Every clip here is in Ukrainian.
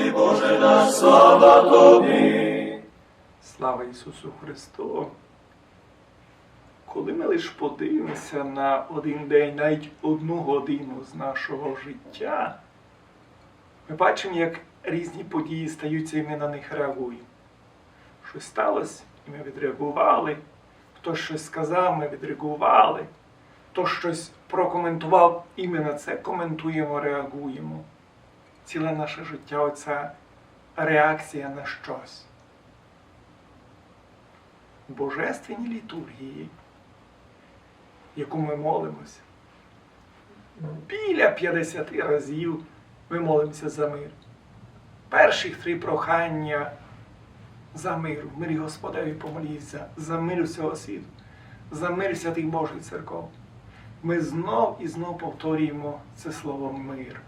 тобі, Боже наш, слава тобі. Слава Ісусу Христу! Коли ми лише подивимося на один день, навіть одну годину з нашого життя, ми бачимо, як різні події стаються, і ми на них реагуємо. Щось сталося, і ми відреагували. Хтось щось сказав, ми відреагували. Хто щось прокоментував, і ми на це коментуємо, реагуємо. Ціле наше життя оця реакція на щось. В божественній літургії, яку ми молимося, біля 50 разів ми молимося за мир. Перших три прохання за мир, в мирі Господеві помоліться, за мир всього світу, за мир святих Божих церков. Ми знов і знов повторюємо це слово мир.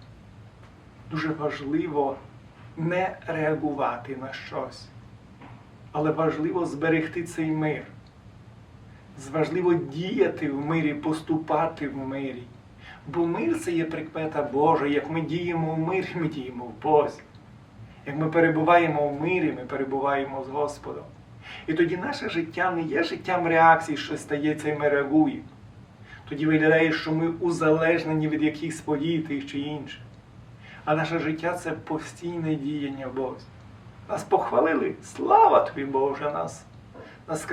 Дуже важливо не реагувати на щось але важливо зберегти цей мир. Важливо діяти в мирі, поступати в мирі. Бо мир це є прикмета Божа. Як ми діємо в мирі, ми діємо в Бозі. Як ми перебуваємо в мирі, ми перебуваємо з Господом. І тоді наше життя не є життям реакцій, що стається, і ми реагуємо. Тоді виглядає, що ми узалежнені від якихось подій тих чи інших. А наше життя це постійне діяння Бозі. Нас похвалили, слава тобі, Боже, нас. Нас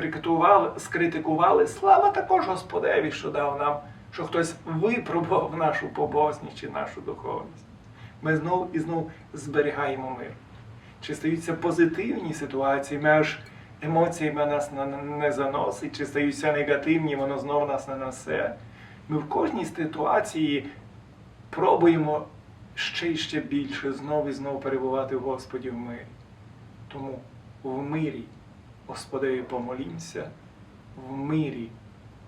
скритикували, слава також Господеві, що дав нам, що хтось випробував нашу побожність чи нашу духовність. Ми знов і знов зберігаємо мир. Чи стаються позитивні ситуації, ми аж емоціями нас не заносить, чи стаються негативні, воно знову нас не несе. Ми в кожній ситуації пробуємо ще й ще більше знов і знов перебувати в Господі в мирі. Тому в мирі Господеві помолімся, в мирі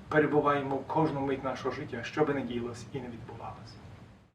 перебуваємо в кожну мить нашого життя, що би не ділося і не відбувалося.